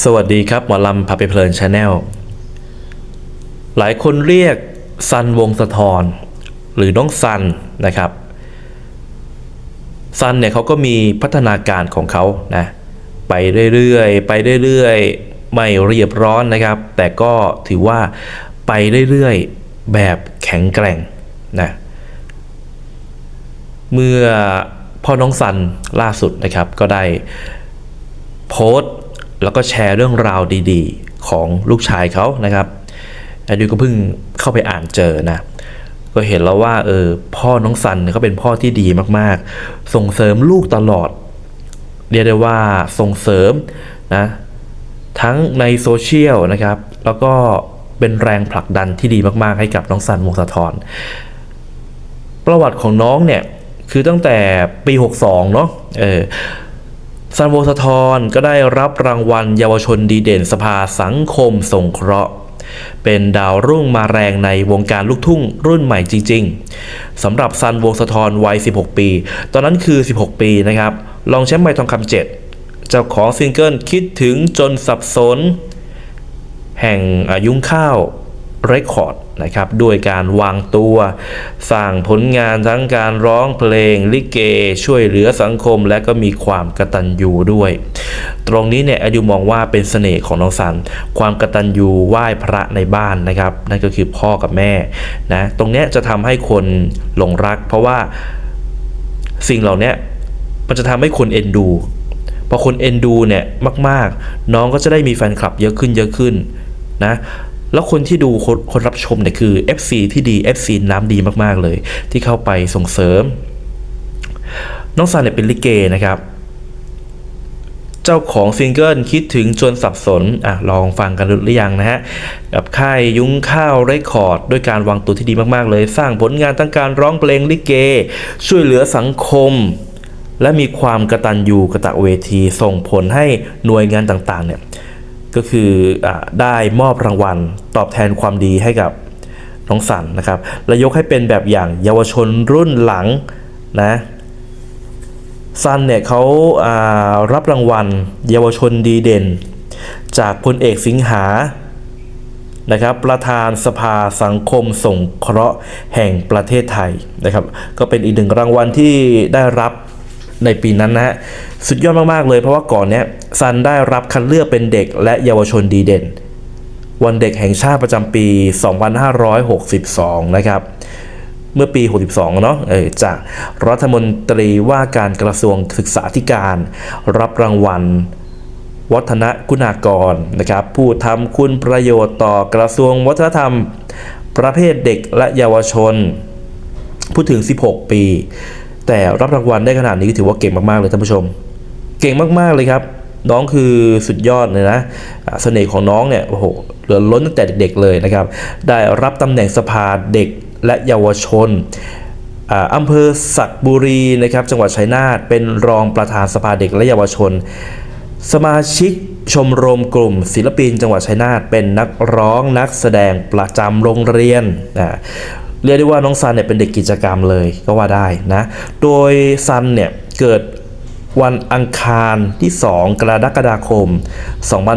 สวัสดีครับหมอลำพาไปเพลินชาแนลหลายคนเรียกซันวงสะทอนหรือน้องซันนะครับซันเนี่ยเขาก็มีพัฒนาการของเขานะไปเรื่อยๆไปเรื่อยๆไม่เรียบร้อนนะครับ แต่ก็ถือว่าไปเรื่อยๆแบบแข็งแกร่งนะเมื่อพ่อน้องซันล่าสุดนะครับก็ได้โพสต์ แล้วก็แชร์เรื่องราวดีๆ ของลูกชายเขานะครับแอดดิวก็เพิ่งเข้าไปอ่านเจอนะ ก็เห็นแล้วว่าเออพ่อน้องซันเขาเป็นพ่อที่ดีมากๆ ส่งเสริมลูกตลอด เรียกได้ว่าส่งเสริมนะทั้งในโซเชียลนะครับ แล้วก็เป็นแรงผลักดันที่ดีมากๆ ให้กับน้องซันวงศ์สะทอนประวัติของน้องเนี่ย คือตั้งแต่ปี 62 เนาะเออ ซันโวสะทอนก็ได้รับรางวัลเยาวชนดีเด่นสภาสังคมสงเคราะห์ เป็นดาวรุ่งมาแรงในวงการลูกทุ่งรุ่นใหม่จริง ๆสำหรับซันวงสะทอนวัย 16 ปี ตอนนั้นคือ 16 ปีนะครับรองแชมป์ใบทองคำเจ็ดเจ้าของซิงเกิลคิดถึงจนสับสน แห่งอายุงข้าว เรคคอร์ดนะครับด้วยการวางตัวสร้างผลงานทั้งการร้องเพลงลิเก ช่วยเหลือสังคม และก็มีความกตัญญูด้วย ตรงนี้เนี่ยอายุมองว่าเป็นเสน่ห์ของน้องสัน ความกตัญญูไหว้พระในบ้านนะครับนั่นก็คือพ่อกับแม่นะตรงนี้จะทำให้คนหลงรัก เพราะว่าสิ่งเหล่านี้มันจะทำให้คนเอ็นดูพอคนเอ็นดูเนี่ยมาก ๆ น้องก็จะได้มีแฟนคลับเยอะขึ้นเยอะขึ้นนะ แล้วคนที่ดูคนคนรับชมเนี่ยคือ FC ที่ดี FC น้ำดีมากๆเลย ที่เข้าไปส่งเสริม น้องซันเนี่ยเป็นลิเกนะครับ เจ้าของซิงเกิลคิดถึงจนสับสนอะลองฟังกันหรือยังนะฮะ กับค่ายยุ้งข้าวเรคคอร์ดด้วยการวางตัวที่ดีมากๆเลย สร้างผลงานทั้งการร้องเพลงลิเก ช่วยเหลือสังคมและมีความกระตันยูกระตะเวทีส่งผลให้หน่วยงานต่างๆเนี่ย ก็คืออได้มอบรางวัลตอบแทนความดีให้กับน้องสันนะครับ และยกให้เป็นแบบอย่างเยาวชนรุ่นหลังนะซันเนี่ยเขาารับรางวัลเยาวชนดีเด่น จากพลเอกสิงหานะครับประธานสภาสังคมสงเคราะห์แห่งประเทศไทยนะครับ ก็เป็นอีกหนึ่งรางวัลที่ได้รับในปีนั้นนะฮะสุดยอดมาก ๆ เลยเพราะว่าก่อนเนี้ย ซันได้รับคัดเลือกเป็นเด็กและเยาวชนดีเด่น วันเด็กแห่งชาติประจำปี 2562 นะครับ เมื่อปี 62 เนาะจากรัฐมนตรีว่าการกระทรวงศึกษาธิการ รับรางวัล วัฒนคุณากรนะครับ ผู้ทำคุณประโยชน์ต่อกระทรวงวัฒนธรรม ประเภทเด็กและเยาวชน พูดถึง 16 ปี แต่รับรางวัลได้ขนาดนี้ถือว่าเก่งมาก ๆ เลยท่านผู้ชมเก่งมาก ๆ เลยครับ น้องคือสุดยอดเลยนะเสน่ห์ของน้องเนี่ยโอ้โหเหลือล้นตั้งแต่เด็กๆเลยนะครับ ได้รับตำแหน่งสภาเด็กและเยาวชนอ่าอำเภอสักบุรีนะครับจังหวัดชัยนาทเป็นรองประธานสภาเด็กและเยาวชน สมาชิกชมรมกลุ่ม ศิลปิน จังหวัดชัยนาทเป็นนักร้องนักแสดงประจำโรงเรียนนะเรียกได้ว่าน้องซันเนี่ยเป็นเด็กกิจกรรมเลยก็ว่าได้นะ โดยซันเนี่ยเกิด วันอังคารที่ 2 กรกฎาคม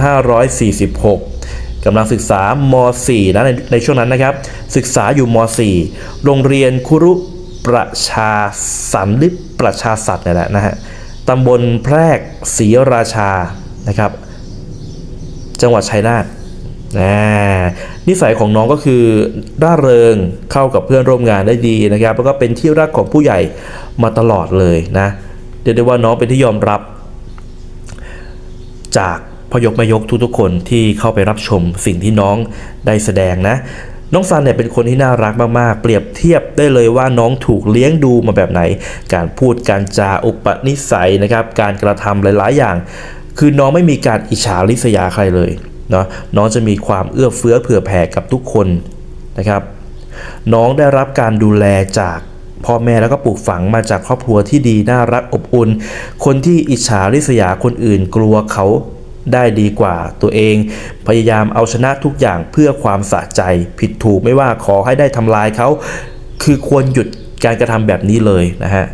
2546กำลังศึกษาม4นะในในช่วงนั้นนะครับ ศึกษาอยู่ม4โรงเรียนคุรุประชาสันหรือประชาสัตว์เนี่ยแหละนะฮะตำบลแพรกศรีราชานะครับ จังหวัดชัยนาทนะนิสัยของน้องก็คือร่าเริงเข้ากับเพื่อนร่วมงานได้ดีนะครับ แล้วก็เป็นที่รักของผู้ใหญ่มาตลอดเลยนะ เรียกได้ว่าน้องเป็นที่ยอมรับ จากพยกม่ยกทุกๆคนที่เข้าไปรับชมสิ่งที่น้องได้แสดงนะ น้องซันเนี่ยเป็นคนที่น่ารักมากๆ เปรียบเทียบได้เลยว่าน้องถูกเลี้ยงดูมาแบบไหน การพูดการจาอุปนิสัยนะครับ การกระทำหลายๆ อย่าง คือน้องไม่มีการอิจฉาริษยาใครเลยเนาะน้องจะมีความเอื้อเฟื้อเผื่อแผ่กับทุกคนนะครับ น้องได้รับการดูแลจาก พ่อแม่แล้วก็ปลูกฝังมาจากครอบครัวที่ดีน่ารักอบอุ่น คนที่อิจฉาริษยาคนอื่นกลัวเขาได้ดีกว่าตัวเอง พยายามเอาชนะทุกอย่างเพื่อความสะใจ ผิดถูกไม่ว่าขอให้ได้ทำลายเขา คือควรหยุดการกระทำแบบนี้เลยนะฮะ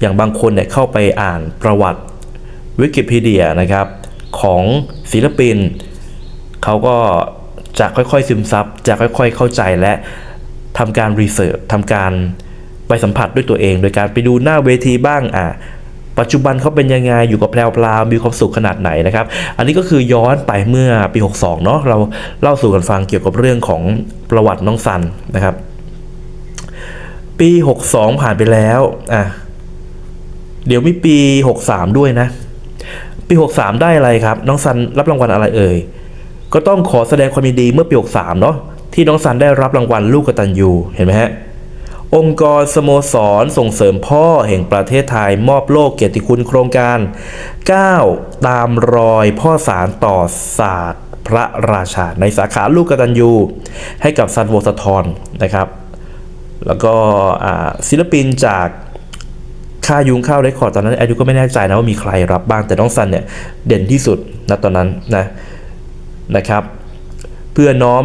อย่างบางคนเนี่ยเข้าไปอ่านประวัติวิกิพีเดียนะครับ ของศิลปิน เขาก็จะค่อยๆซึมซับ จะค่อยๆเข้าใจและทำการรีเสิร์ชทำการ ไปสัมผัสด้วยตัวเอง โดยการไปดูหน้าเวทีบ้างอะปัจจุบันเขาเป็นยังไงอยู่กับแพรวพลาวมีความสุขขนาดไหนนะครับ อันนี้ก็คือย้อนไปเมื่อปี 62 เนาะเราเล่าสู่กันฟังเกี่ยวกับเรื่องของประวัติน้องซันนะครับ ปี 62 ผ่านไปแล้วอะเดี๋ยวมีปี 63 ด้วยนะ ปี 63 ได้อะไรครับ น้องซันรับรางวัลอะไรเอ่ย ก็ต้องขอแสดงความยินดีเมื่อปี 63 เนาะที่น้องซันได้รับรางวัลลูกกตัญญูเห็นไหมฮะ องค์กรสโมสรส่งเสริมพ่อแห่งประเทศไทยมอบโลกเกียรติคุณโครงการ 9 ตามรอยพ่อสารต่อศาสตร์พระราชา ในสาขาลูกกตัญญูให้กับซันโวสะทรนนะครับ แล้วก็ศิลปินจากค่ายุงข้าวเรคคอร์ดตอนนั้นอายุก็ไม่แน่ใจนะว่ามีใครรับบ้างแต่น้องซันเนี่ยเด่นที่สุดนะตอนนั้นนะนะครับ เพื่อน้อม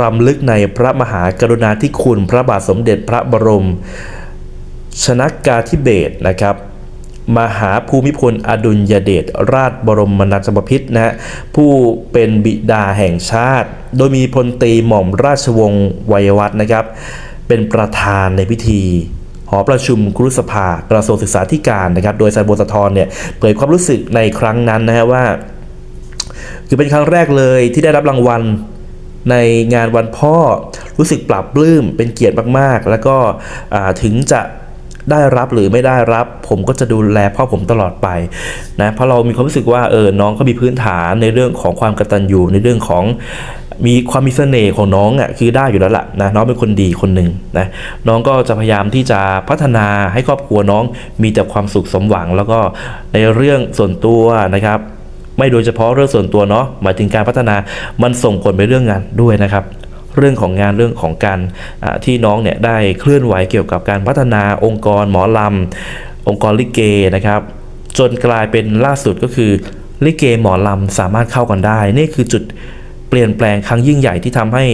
รำลึกในพระมหากรุณาธิคุณพระบาทสมเด็จพระบรม ชนกาธิเบศรนะครับ มหาภูมิพลอดุลยเดชราชบรมนาถบพิตรนะฮะผู้เป็นบิดาแห่งชาติ โดยมีพลตรีหม่อมราชวงศ์วัยวัฒนะครับ เป็นประธานในพิธีหอประชุมครุสภากระทรวงศึกษาธิการนะครับ โดยสันบสะทรเนี่ยเผยความรู้สึกในครั้งนั้นนะฮะว่า คือเป็นครั้งแรกเลยที่ได้รับรางวัล ในงานวันพ่อรู้สึกปรับปลื้มเป็นเกียรติมากๆ แล้วก็ถึงจะได้รับหรือไม่ได้รับ ผมก็จะดูแลพ่อผมตลอดไปนะเพราะเรามีความรู้สึกว่าเออน้องก็มีพื้นฐานในเรื่องของความกตัญญูในเรื่องของมีความมีเสน่ห์ของน้องอะคือได้อยู่แล้วล่ะนะน้องเป็นคนดีคนหนึ่งนะน้องก็จะพยายามที่จะพัฒนาให้ครอบครัวน้องมีแต่ความสุขสมหวัง แล้วก็ในเรื่องส่วนตัวนะครับ ไม่โดยเฉพาะเรื่องส่วนตัวเนาะหมายถึงการพัฒนามันส่งผลไปเรื่องงานด้วยนะครับเรื่องของงานเรื่องของการที่น้องเนี่ยได้เคลื่อนไหวเกี่ยวกับการพัฒนาองค์กรหมอลำองค์กรลิเกนะครับ จนกลายเป็นล่าสุดก็คือลิเกหมอลำสามารถเข้ากันได้ นี่คือจุดเปลี่ยนแปลงครั้งยิ่งใหญ่ที่ทำให้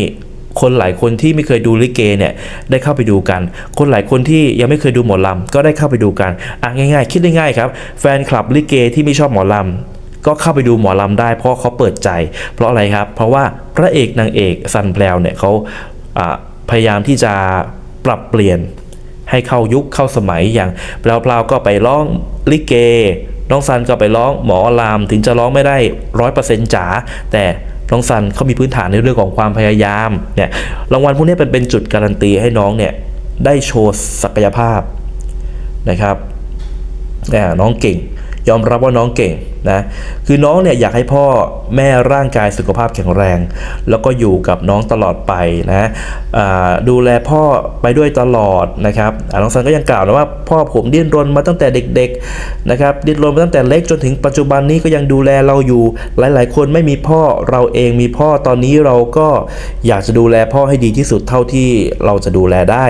คนหลายคนที่ไม่เคยดูลิเกเนี่ยได้เข้าไปดูกัน คนหลายคนที่ยังไม่เคยดูหมอลำก็ได้เข้าไปดูกันอะง่าย ๆ คิดได้ง่ายครับ แฟนคลับลิเกที่ไม่ชอบหมอลำ ก็เข้าไปดูหมอลำได้เพราะเขาเปิดใจ เพราะอะไรครับ เพราะว่าพระเอกนางเอกซันแพลวเนี่ยเขาพยายามที่จะปรับเปลี่ยนให้เข้ายุคเข้าสมัยอย่างแพลวๆก็ไปร้องลิเก น้องซันก็ไปร้องหมอลำถึงจะร้องไม่ได้ร้อยเปอร์เซ็นต์จ๋าแต่น้องซันเขามีพื้นฐานในเรื่องของความพยายามเนี่ยรางวัลพวกนี้เป็นเป็นจุดการันตีให้น้องเนี่ยได้โชว์ศักยภาพนะครับน้องเก่ง ยอมรับว่าน้องเก่งนะคือน้องเนี่ยอยากให้พ่อแม่ร่างกายสุขภาพแข็งแรง แล้วก็อยู่กับน้องตลอดไปนะดูแลพ่อไปด้วยตลอดนะครับน้องซันก็ยังกล่าวนะว่าพ่อผมดิ้นรนมาตั้งแต่เด็กๆนะครับดิ้นรนมาตั้งแต่เล็กจนถึงปัจจุบันนี้ก็ยังดูแลเราอยู่หลายๆ คนไม่มีพ่อเราเองมีพ่อตอนนี้เราก็อยากจะดูแลพ่อให้ดีที่สุดเท่าที่เราจะดูแลได้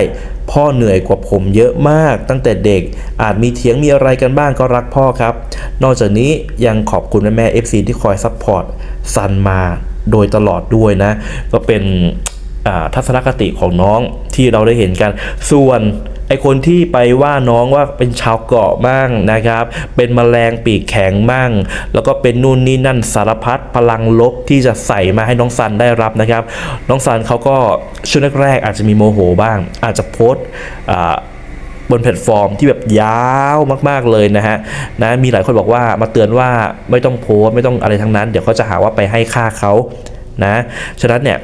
พ่อเหนื่อยกว่าผมเยอะมาก ตั้งแต่เด็กอาจมีเถียงมีอะไรกันบ้างก็รักพ่อครับ นอกจากนี้ยังขอบคุณแม่แม่ FC ที่คอยซัพพอร์ตซันมาโดยตลอดด้วยนะ ก็เป็นทัศนคติของน้องที่เราได้เห็นกันส่วน ไอคนที่ไปว่าน้องว่าเป็นชาวเกาะมั่งนะครับ เป็นแมลงปีกแข็งมั่ง แล้วก็เป็นนู่นนี่นั่นสารพัดพลังลบที่จะใส่มาให้น้องซันได้รับนะครับ น้องซันเขาก็ช่วงแรกๆอาจจะมีโมโหบ้าง อาจจะโพสบนแพลตฟอร์มที่แบบยาวมากๆเลยนะฮะนะมีหลายคนบอกว่ามาเตือนว่าไม่ต้องโพสไม่ต้องอะไรทั้งนั้น เดี๋ยวเขาจะหาว่าไปให้ค่าเขานะฉะนั้นเนี่ย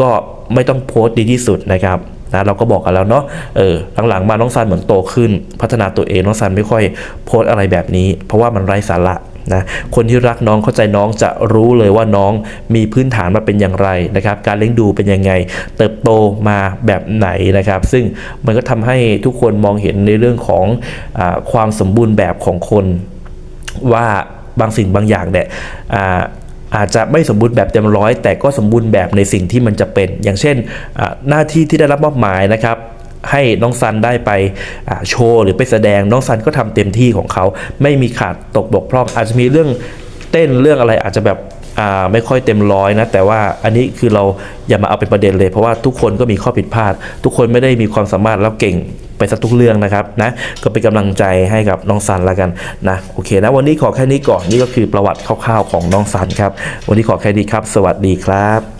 ก็ไม่ต้องโพสต์ดีที่สุดนะครับ นะเราก็บอกกันแล้วเนาะเออหลังๆมาน้องซันเหมือนโตขึ้น พัฒนาตัวเองน้องซันไม่ค่อยโพสอะไรแบบนี้ เพราะว่ามันไร้สาระนะคนที่รักน้องเข้าใจน้องจะรู้เลยว่าน้องมีพื้นฐานมาเป็นอย่างไรนะครับ การเลี้ยงดูเป็นยังไง เติบโตมาแบบไหนนะครับ ซึ่งมันก็ทำให้ทุกคนมองเห็นในเรื่องของอความสมบูรณ์แบบของคนว่าบางสิ่งบางอย่างเนี่ย อาจจะไม่สมบูรณ์แบบเต็มร้อยแต่ก็สมบูรณ์แบบในสิ่งที่มันจะเป็น อย่างเช่นหน้าที่ที่ได้รับมอบหมายนะครับให้น้องซันได้ไปโชว์หรือไปแสดงน้องซันก็ทำเต็มที่ของเขา ไม่มีขาดตกบกพร่อง อาจจะมีเรื่องเต้นเรื่องอะไรอาจจะแบบไม่ค่อยเต็มร้อยนะ แต่ว่าอันนี้คือเราอย่ามาเอาเป็นประเด็นเลย เพราะว่าทุกคนก็มีข้อผิดพลาด ทุกคนไม่ได้มีความสามารถแล้วเก่ง ไปสักทุกเรื่องนะครับนะก็เป็นกำลังใจให้กับน้องซันแล้วกันนะโอเคนะวันนี้ขอแค่นี้ก่อนนี่ก็คือประวัติคร่าวๆของน้องซันครับวันนี้ขอแค่นี้ครับ สวัสดีครับ